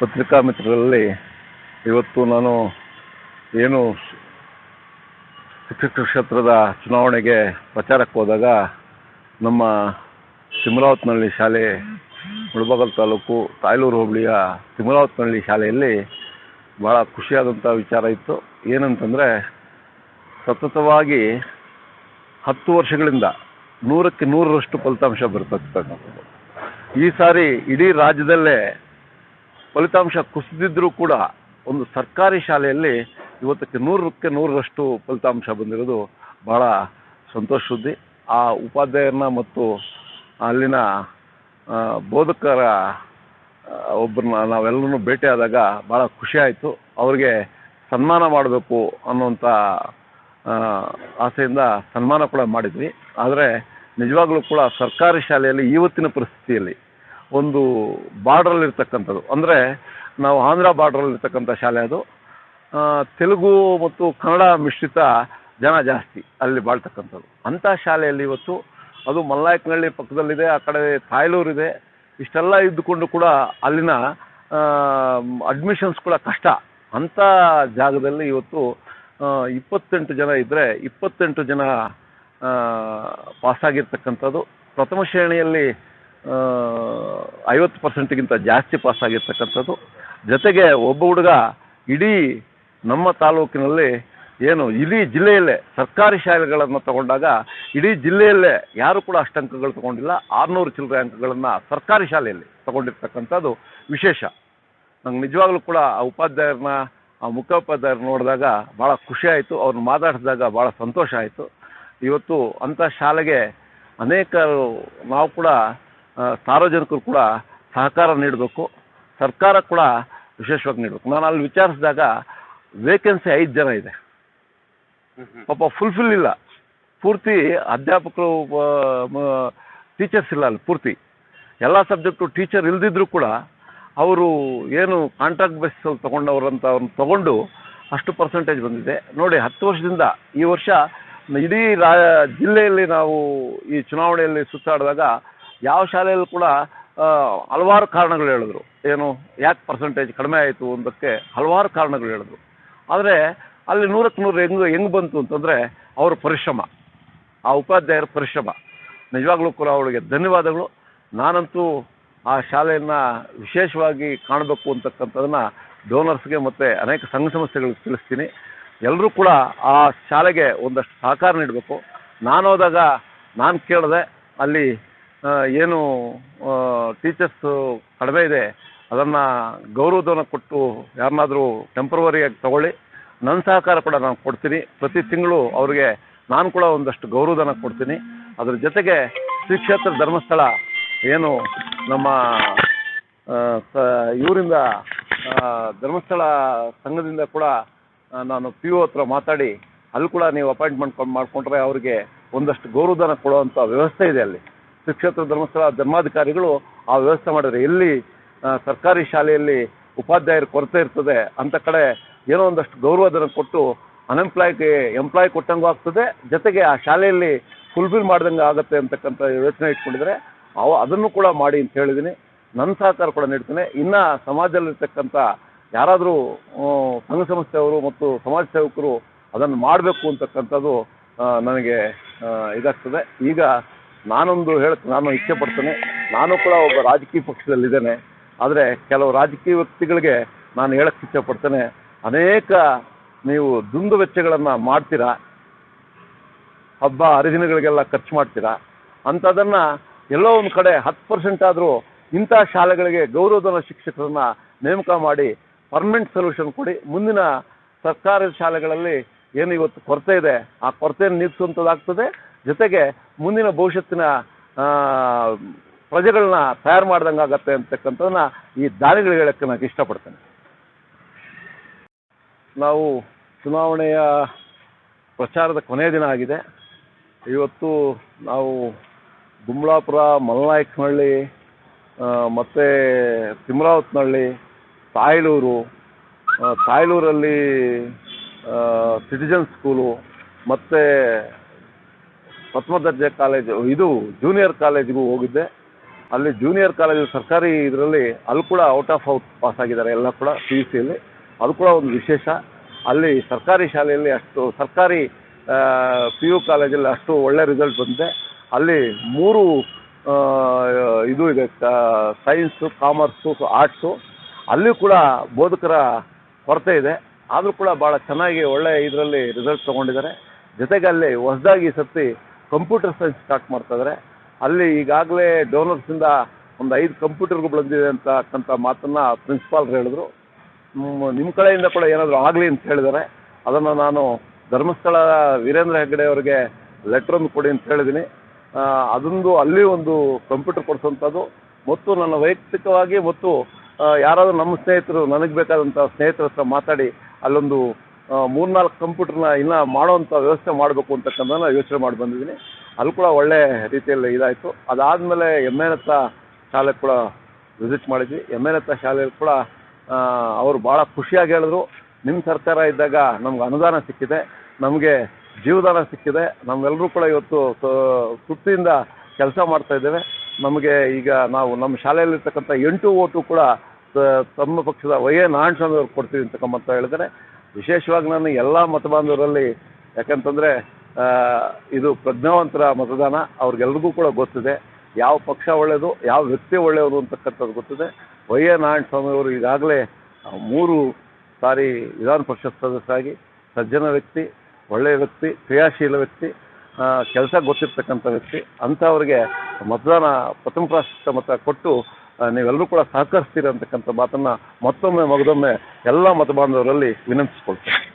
ಪತ್ರಿಕಾ ಮಿತ್ರರಲ್ಲಿ ಇವತ್ತು ನಾನು ಏನು ಶಿಕ್ಷಕ ಕ್ಷೇತ್ರದ ಚುನಾವಣೆಗೆ ಪ್ರಚಾರಕ್ಕೆ ಹೋದಾಗ ನಮ್ಮ ತಿಮರಾವತ್ನಹಳ್ಳಿ ಶಾಲೆ, ಮುಳಬಾಗಲ್ ತಾಲೂಕು, ತಾಯ್ಲೂರು ಹೋಬಳಿಯ ತಿಮರಾವತ್ನಹಳ್ಳಿ ಶಾಲೆಯಲ್ಲಿ ಭಾಳ ಖುಷಿಯಾದಂಥ ವಿಚಾರ ಇತ್ತು. ಏನಂತಂದರೆ, ಸತತವಾಗಿ ಹತ್ತು ವರ್ಷಗಳಿಂದ ನೂರಕ್ಕೆ ನೂರರಷ್ಟು ಫಲಿತಾಂಶ ಬರ್ತಕ್ಕಂಥದ್ದು. ಈ ಸಾರಿ ಇಡೀ ರಾಜ್ಯದಲ್ಲೇ ಫಲಿತಾಂಶ ಕುಸಿದಿದ್ದರೂ ಕೂಡ ಒಂದು ಸರ್ಕಾರಿ ಶಾಲೆಯಲ್ಲಿ ಇವತ್ತಕ್ಕೆ ನೂರಕ್ಕೆ ನೂರರಷ್ಟು ಫಲಿತಾಂಶ ಬಂದಿರೋದು ಭಾಳ ಸಂತೋಷ ಸುದ್ದಿ. ಆ ಉಪಾಧ್ಯಾಯರನ್ನ ಮತ್ತು ಅಲ್ಲಿನ ಬೋಧಕರ ಒಬ್ಬರನ್ನ ನಾವೆಲ್ಲರೂ ಭೇಟಿಯಾದಾಗ ಭಾಳ ಖುಷಿ ಆಯಿತು. ಅವ್ರಿಗೆ ಸನ್ಮಾನ ಮಾಡಬೇಕು ಅನ್ನುವಂಥ ಆಸೆಯಿಂದ ಸನ್ಮಾನ ಕೂಡ ಮಾಡಿದ್ವಿ. ಆದರೆ ನಿಜವಾಗ್ಲೂ ಕೂಡ ಸರ್ಕಾರಿ ಶಾಲೆಯಲ್ಲಿ ಇವತ್ತಿನ ಪರಿಸ್ಥಿತಿಯಲ್ಲಿ ಒಂದು ಬಾರ್ಡ್ರಲ್ಲಿ ಇರ್ತಕ್ಕಂಥದ್ದು ಅಂದರೆ ನಾವು ಆಂಧ್ರ ಬಾರ್ಡ್ರಲ್ಲಿ ಇರ್ತಕ್ಕಂಥ ಶಾಲೆ ಅದು. ತೆಲುಗು ಮತ್ತು ಕನ್ನಡ ಮಿಶ್ರಿತ ಜನ ಜಾಸ್ತಿ ಅಲ್ಲಿ ಬಾಳ್ತಕ್ಕಂಥದ್ದು. ಅಂಥ ಶಾಲೆಯಲ್ಲಿ ಇವತ್ತು ಅದು ಮಲ್ಲಾಯಕನಹಳ್ಳಿ ಪಕ್ಕದಲ್ಲಿದೆ, ಆ ಕಡೆ ತಾಯ್ಲೂರಿದೆ. ಇಷ್ಟೆಲ್ಲ ಇದ್ದುಕೊಂಡು ಕೂಡ ಅಲ್ಲಿನ ಅಡ್ಮಿಷನ್ಸ್ ಕೂಡ ಕಷ್ಟ. ಅಂಥ ಜಾಗದಲ್ಲಿ ಇವತ್ತು ಇಪ್ಪತ್ತೆಂಟು ಜನ ಇದ್ದರೆ ಇಪ್ಪತ್ತೆಂಟು ಜನ ಪಾಸಾಗಿರ್ತಕ್ಕಂಥದ್ದು ಪ್ರಥಮ ಶ್ರೇಣಿಯಲ್ಲಿ ಐವತ್ತು ಪರ್ಸೆಂಟ್ಗಿಂತ ಜಾಸ್ತಿ ಪಾಸ್ ಆಗಿರ್ತಕ್ಕಂಥದ್ದು. ಜೊತೆಗೆ ಒಬ್ಬ ಹುಡುಗ ಇಡೀ ನಮ್ಮ ತಾಲೂಕಿನಲ್ಲಿ ಏನು ಇಡೀ ಜಿಲ್ಲೆಯಲ್ಲೇ ಸರ್ಕಾರಿ ಶಾಲೆಗಳನ್ನು ತಗೊಂಡಾಗ ಇಡೀ ಜಿಲ್ಲೆಯಲ್ಲೇ ಯಾರು ಕೂಡ ಅಷ್ಟು ಅಂಕಗಳು ತಗೊಂಡಿಲ್ಲ. ಆರುನೂರು ಚಿಲ್ಲರೆ ಅಂಕಗಳನ್ನು ಸರ್ಕಾರಿ ಶಾಲೆಯಲ್ಲಿ ತಗೊಂಡಿರ್ತಕ್ಕಂಥದ್ದು ವಿಶೇಷ. ನಂಗೆ ನಿಜವಾಗ್ಲೂ ಕೂಡ ಆ ಉಪಾಧ್ಯಾಯರನ್ನ ಆ ಮುಖ್ಯೋಪಾಧ್ಯಾಯರು ನೋಡಿದಾಗ ಭಾಳ ಖುಷಿ ಆಯಿತು. ಅವ್ರನ್ನ ಮಾತಾಡಿಸಿದಾಗ ಭಾಳ ಸಂತೋಷ ಆಯಿತು. ಇವತ್ತು ಅಂಥ ಶಾಲೆಗೆ ಅನೇಕರು ನಾವು ಕೂಡ ಸಾರ್ವಜನಿಕರು ಕೂಡ ಸಹಕಾರ ನೀಡಬೇಕು ಸರ್ಕಾರ ಕೂಡ ವಿಶೇಷವಾಗಿ ನೀಡಬೇಕು. ನಾನು ಅಲ್ಲಿ ವಿಚಾರಿಸಿದಾಗ ವೇಕೆನ್ಸಿ ಐದು ಜನ ಇದೆ. ಪಾಪ ಫುಲ್ಫಿಲ್ ಇಲ್ಲ. ಪೂರ್ತಿ ಅಧ್ಯಾಪಕರು ಟೀಚರ್ಸ್ ಇಲ್ಲ ಅಲ್ಲಿ ಪೂರ್ತಿ. ಎಲ್ಲ ಸಬ್ಜೆಕ್ಟು ಟೀಚರ್ ಇಲ್ದಿದ್ರು ಕೂಡ ಅವರು ಏನು ಕಾಂಟ್ರಾಕ್ಟ್ ಬೇಸಲ್ಲಿ ತೊಗೊಂಡವ್ರಂತ ಅವ್ರನ್ನ ತೊಗೊಂಡು ಅಷ್ಟು ಪರ್ಸೆಂಟೇಜ್ ಬಂದಿದೆ. ನೋಡಿ ಹತ್ತು ವರ್ಷದಿಂದ ಈ ವರ್ಷ ಇಡೀ ರಾ ಜಿಲ್ಲೆಯಲ್ಲಿ ನಾವು ಈ ಚುನಾವಣೆಯಲ್ಲಿ ಸುತ್ತಾಡಿದಾಗ ಯಾವ ಶಾಲೆಯಲ್ಲೂ ಕೂಡ ಹಲವಾರು ಕಾರಣಗಳು ಹೇಳಿದ್ರು. ಏನು, ಯಾಕೆ ಪರ್ಸೆಂಟೇಜ್ ಕಡಿಮೆ ಆಯಿತು ಅನ್ನೋದಕ್ಕೆ ಹಲವಾರು ಕಾರಣಗಳು ಹೇಳಿದ್ರು. ಆದರೆ, ಅಲ್ಲಿ ನೂರಕ್ಕೆ ನೂರು ಹೆಂಗೆ ಹೆಂಗೆ ಬಂತು ಅಂತಂದರೆ, ಅವರ ಪರಿಶ್ರಮ. ಆ ಉಪಾಧ್ಯಾಯರ ಪರಿಶ್ರಮ. ನಿಜವಾಗ್ಲೂ ಕೂಡ ಅವಳಿಗೆ ಧನ್ಯವಾದಗಳು. ನಾನಂತೂ ಆ ಶಾಲೆಯನ್ನು ವಿಶೇಷವಾಗಿ ಕಾಣಬೇಕು ಅಂತಕ್ಕಂಥದ್ದನ್ನು ಡೋನರ್ಸ್ಗೆ ಮತ್ತು ಅನೇಕ ಸಂಘ ಸಂಸ್ಥೆಗಳಿಗೆ ತಿಳಿಸ್ತೀನಿ. ಎಲ್ಲರೂ ಕೂಡ ಆ ಶಾಲೆಗೆ ಒಂದಷ್ಟು ಸಹಕಾರ ನೀಡಬೇಕು. ನಾನು ಹೋದಾಗ ನಾನು ಕೇಳಿದೆ, ಅಲ್ಲಿ ಏನು ಟೀಚರ್ಸು ಕಡಿಮೆ ಇದೆ. ಅದನ್ನು ಗೌರವಧನ ಕೊಟ್ಟು ಯಾರನ್ನಾದರೂ ಟೆಂಪ್ರವರಿಯಾಗಿ ತಗೊಳ್ಳಿ. ನನ್ನ ಸಹಕಾರ ಕೂಡ ನಾನು ಕೊಡ್ತೀನಿ. ಪ್ರತಿ ತಿಂಗಳು ಅವ್ರಿಗೆ ನಾನು ಕೂಡ ಒಂದಷ್ಟು ಗೌರವಧನ ಕೊಡ್ತೀನಿ. ಅದ್ರ ಜೊತೆಗೆ ಶ್ರೀ ಕ್ಷೇತ್ರ ಧರ್ಮಸ್ಥಳ ಏನು ನಮ್ಮ ಇವರಿಂದ ಧರ್ಮಸ್ಥಳ ಸಂಘದಿಂದ ಕೂಡ ನಾನು ಪಿ ಒ ಹತ್ರ ಮಾತಾಡಿ, ಅಲ್ಲಿ ಕೂಡ ನೀವು ಅಪಾಯಿಂಟ್ಮೆಂಟ್ ಮಾಡಿಕೊಂಡ್ರೆ ಅವರಿಗೆ ಒಂದಷ್ಟು ಗೌರವಧನ ಕೊಡುವಂಥ ವ್ಯವಸ್ಥೆ ಇದೆ ಅಲ್ಲಿ. ಶ್ರೀ ಕ್ಷೇತ್ರ ಧರ್ಮಸ್ಥಳ ಧರ್ಮಾಧಿಕಾರಿಗಳು ಆ ವ್ಯವಸ್ಥೆ ಮಾಡಿದ್ರೆ. ಎಲ್ಲಿ ಸರ್ಕಾರಿ ಶಾಲೆಯಲ್ಲಿ ಉಪಾಧ್ಯಾಯರ ಕೊರತೆ ಇರ್ತದೆ ಅಂತ ಕಡೆ ಏನೋ ಒಂದಷ್ಟು ಗೌರವಧನ ಕೊಟ್ಟು ಅನ್ಎಂಪ್ಲಾಯ್ಗೆ ಎಂಪ್ಲಾಯ್ ಕೊಟ್ಟಂಗೂ ಆಗ್ತದೆ. ಜೊತೆಗೆ ಆ ಶಾಲೆಯಲ್ಲಿ ಫುಲ್ಫಿಲ್ ಮಾಡ್ದಂಗೆ ಆಗುತ್ತೆ ಅಂತಕ್ಕಂಥ ಯೋಚನೆ ಇಟ್ಕೊಂಡಿದ್ರೆ ಅವ ಅದನ್ನು ಕೂಡ ಮಾಡಿ ಅಂತ ಹೇಳಿದ್ದೀನಿ. ನನ್ನ ಸಹಕಾರ ಕೂಡ ನೀಡ್ತೇನೆ. ಇನ್ನು ಸಮಾಜದಲ್ಲಿರ್ತಕ್ಕಂಥ ಯಾರಾದರೂ ಸಂಘ ಸಂಸ್ಥೆಯವರು ಮತ್ತು ಸಮಾಜ ಸೇವಕರು ಅದನ್ನು ಮಾಡಬೇಕು ಅಂತಕ್ಕಂಥದ್ದು ನನಗೆ ಇದಾಗ್ತದೆ. ಈಗ ನಾನೊಂದು ಹೇಳ, ನಾನು ಇಚ್ಛೆ ಪಡ್ತೇನೆ, ನಾನು ಕೂಡ ಒಬ್ಬ ರಾಜಕೀಯ ಪಕ್ಷದಲ್ಲಿದ್ದೇನೆ, ಆದರೆ ಕೆಲವು ರಾಜಕೀಯ ವ್ಯಕ್ತಿಗಳಿಗೆ ನಾನು ಹೇಳಕ್ಕೆ ಇಚ್ಛೆ ಅನೇಕ ನೀವು ದುಂದು ವೆಚ್ಚಗಳನ್ನು ಮಾಡ್ತೀರಾ, ಹಬ್ಬ ಹರಿದಿನಗಳಿಗೆಲ್ಲ ಖರ್ಚು ಮಾಡ್ತೀರಾ ಅಂಥದನ್ನು ಎಲ್ಲೋ ಒಂದು ಕಡೆ ಹತ್ತು ಪರ್ಸೆಂಟ್ ಆದರೂ ಇಂಥ ಶಾಲೆಗಳಿಗೆ ಗೌರವಧನ ಶಿಕ್ಷಕರನ್ನ ನೇಮಕ ಮಾಡಿ ಪರ್ಮನೆಂಟ್ ಸೊಲ್ಯೂಷನ್ ಕೊಡಿ, ಮುಂದಿನ ಸರ್ಕಾರಿ ಶಾಲೆಗಳಲ್ಲಿ ಏನು ಇವತ್ತು ಕೊರತೆ ಇದೆ, ಆ ಕೊರತೆಯನ್ನು ನೀಗಿಸುವಂಥದ್ದಾಗ್ತದೆ ಜೊತೆಗೆ ಮುಂದಿನ ಭವಿಷ್ಯತ್ತಿನ ಪ್ರಜೆಗಳನ್ನ ತಯಾರು ಮಾಡ್ದಂಗೆ ಆಗತ್ತೆ ಅಂತಕ್ಕಂಥದನ್ನ ಈ ದಾನಿಗಳು ಹೇಳಕ್ಕೆ ನಾನು ಇಷ್ಟಪಡ್ತೇನೆ. ನಾವು ಚುನಾವಣೆಯ ಪ್ರಚಾರದ ಕೊನೆಯ ದಿನ ಆಗಿದೆ. ಇವತ್ತು ನಾವು ಗುಂಬ್ಳಾಪುರ ಮಲ್ನಾಯಕನಹಳ್ಳಿ ಮತ್ತು ತಿಮ್ರಾವತ್ನಹಳ್ಳಿ, ತಾಯ್ಲೂರು ತಾಯ್ಲೂರಲ್ಲಿ ಸಿಟಿಜನ್ ಸ್ಕೂಲು ಮತ್ತು ಪ್ರಥಮ ದರ್ಜೆ ಕಾಲೇಜು, ಇದು ಜೂನಿಯರ್ ಕಾಲೇಜಿಗೂ ಹೋಗಿದ್ದೆ. ಅಲ್ಲಿ ಜೂನಿಯರ್ ಕಾಲೇಜು ಸರ್ಕಾರಿ ಇದರಲ್ಲಿ ಅಲ್ಲಿ ಕೂಡ ಔಟ್ ಆಫ್ ಔಟ್ ಪಾಸ್ ಆಗಿದ್ದಾರೆ ಎಲ್ಲ ಕೂಡ ಪಿ ಯು ಸಿಯಲ್ಲಿ ಅದು ಕೂಡ ಒಂದು ವಿಶೇಷ. ಅಲ್ಲಿ ಸರ್ಕಾರಿ ಶಾಲೆಯಲ್ಲಿ ಅಷ್ಟು, ಸರ್ಕಾರಿ ಪಿ ಯು ಕಾಲೇಜಲ್ಲಿ ಅಷ್ಟು ಒಳ್ಳೆ ರಿಸಲ್ಟ್ ಬಂದಿದೆ. ಅಲ್ಲಿ ಮೂರು ಇದು ಇದೆ ಸೈನ್ಸು ಕಾಮರ್ಸು ಆರ್ಟ್ಸು ಅಲ್ಲಿ ಕೂಡ ಬೋಧಕರ ಕೊರತೆ ಇದೆ. ಆದರೂ ಕೂಡ ಭಾಳ ಚೆನ್ನಾಗಿ ಒಳ್ಳೆ ಇದರಲ್ಲಿ ರಿಸಲ್ಟ್ ತೊಗೊಂಡಿದ್ದಾರೆ. ಜೊತೆಗೆ ಅಲ್ಲಿ ಹೊಸದಾಗಿ ಸತ್ತಿ ಕಂಪ್ಯೂಟರ್ ಸೈನ್ಸ್ ಸ್ಟಾರ್ಟ್ ಮಾಡ್ತಾ ಇದ್ದಾರೆ ಅಲ್ಲಿ ಈಗಾಗಲೇ ಡೋನರ್ಸಿಂದ ಒಂದು ಐದು ಕಂಪ್ಯೂಟರ್ಗಳು ಬಂದಿದೆ ಅಂತಕ್ಕಂಥ ಮಾತನ್ನು ಪ್ರಿನ್ಸಿಪಾಲ್ರು ಹೇಳಿದ್ರು. ನಿಮ್ಮ ಕಡೆಯಿಂದ ಕೂಡ ಏನಾದರೂ ಆಗಲಿ ಅಂತ ಹೇಳಿದ್ದಾರೆ ಅದನ್ನು ನಾನು ಧರ್ಮಸ್ಥಳ ವೀರೇಂದ್ರ ಹೆಗ್ಗಡೆ ಅವರಿಗೆ ಲೆಟ್ರನ್ನು ಕೊಡಿ ಅಂತ ಹೇಳಿದ್ದೀನಿ ಅದೊಂದು ಅಲ್ಲಿ ಒಂದು ಕಂಪ್ಯೂಟರ್ ಕೊಡಿಸುವಂಥದ್ದು ಮತ್ತು ನನ್ನ ವೈಯಕ್ತಿಕವಾಗಿ ಮತ್ತು ಯಾರಾದರೂ ನಮ್ಮ ಸ್ನೇಹಿತರು, ನನಗೆ ಬೇಕಾದಂಥ ಸ್ನೇಹಿತರ ಹತ್ರ ಮಾತಾಡಿ ಅಲ್ಲೊಂದು ಆ, ಮೂರ್ನಾಲ್ಕು ಕಂಪ್ಯೂಟರ್ನ ಇನ್ನೂ ಮಾಡೋವಂಥ ವ್ಯವಸ್ಥೆ ಮಾಡಬೇಕು ಅಂತಕ್ಕಂಥ ಯೋಚನೆ ಮಾಡಿ ಬಂದಿದ್ದೀನಿ. ಅಲ್ಲಿ ಕೂಡ ಒಳ್ಳೆ ರೀತಿಯಲ್ಲಿ ಇದಾಯಿತು. ಅದಾದಮೇಲೆ ಎಂ ಹತ್ರ ಶಾಲೆ ಕೂಡ ವಿಸಿಟ್ ಮಾಡಿದ್ವಿ. ಎಂ ಎನ್ ಹತ್ರ ಶಾಲೆಯಲ್ಲಿ ಕೂಡ ಅವರು ಭಾಳ ಖುಷಿಯಾಗಿ ಹೇಳಿದ್ರು. ನಿಮ್ಮ ಸರ್ಕಾರ ಇದ್ದಾಗ ನಮ್ಗೆ ಅನುದಾನ ಸಿಕ್ಕಿದೆ. ನಮಗೆ ಜೀವದಾನ ಸಿಕ್ಕಿದೆ. ನಮ್ಮೆಲ್ಲರೂ ಕೂಡ ಇವತ್ತು ತೃಪ್ತಿಯಿಂದ ಕೆಲಸ ಮಾಡ್ತಾ ಇದ್ದೇವೆ. ನಮಗೆ ಈಗ ನಾವು ನಮ್ಮ ಶಾಲೆಯಲ್ಲಿರ್ತಕ್ಕಂಥ ಎಂಟು ಓಟು ಕೂಡ ತಮ್ಮ ಪಕ್ಷದ ವೈ ಎ ನಾರಾಯಣಸ್ವಾಮಿ ಅವ್ರು ಕೊಡ್ತೀವಿ ಅಂತಕ್ಕಂಥ ಹೇಳಿದರೆ ವಿಶೇಷವಾಗಿ ನಾನು ಎಲ್ಲ ಮತಬಾಂಧವರಲ್ಲಿ, ಯಾಕಂತಂದರೆ ಇದು ಪ್ರಜ್ಞಾವಂತರ ಮತದಾನ ಅವ್ರಿಗೆಲ್ರಿಗೂ ಕೂಡ ಗೊತ್ತಿದೆ. ಯಾವ ಪಕ್ಷ ಒಳ್ಳೆಯದು ಯಾವ ವ್ಯಕ್ತಿ ಒಳ್ಳೆಯವರು ಅಂತಕ್ಕಂಥದ್ದು ಗೊತ್ತಿದೆ. ವೈ ನಾರಾಯಣಸ್ವಾಮಿ ಅವರು ಈಗಾಗಲೇ ಮೂರು ಸಾರಿ ವಿಧಾನ ಪರಿಷತ್ ಸದಸ್ಯರಾಗಿ, ಸಜ್ಜನ ವ್ಯಕ್ತಿ, ಒಳ್ಳೆಯ ವ್ಯಕ್ತಿ, ಕ್ರಿಯಾಶೀಲ ವ್ಯಕ್ತಿ ಕೆಲಸ ಗೊತ್ತಿರ್ತಕ್ಕಂಥ ವ್ಯಕ್ತಿ, ಅಂಥವ್ರಿಗೆ ಮತದಾನ ಪ್ರಥಮ ಪ್ರಾಶಸ್ತ್ಯ ಮತ ಕೊಟ್ಟು ನೀವೆಲ್ಲರೂ ಕೂಡ ಸಹಕರಿಸ್ತೀರ ಅಂತಕ್ಕಂಥ ಮಾತನ್ನು ಮತ್ತೊಮ್ಮೆ ಮಗದೊಮ್ಮೆ ಎಲ್ಲ ಮತಬಾಂಧವರಲ್ಲಿ ವಿನಂತಿಸ್ಕೊಳ್ತೇನೆ.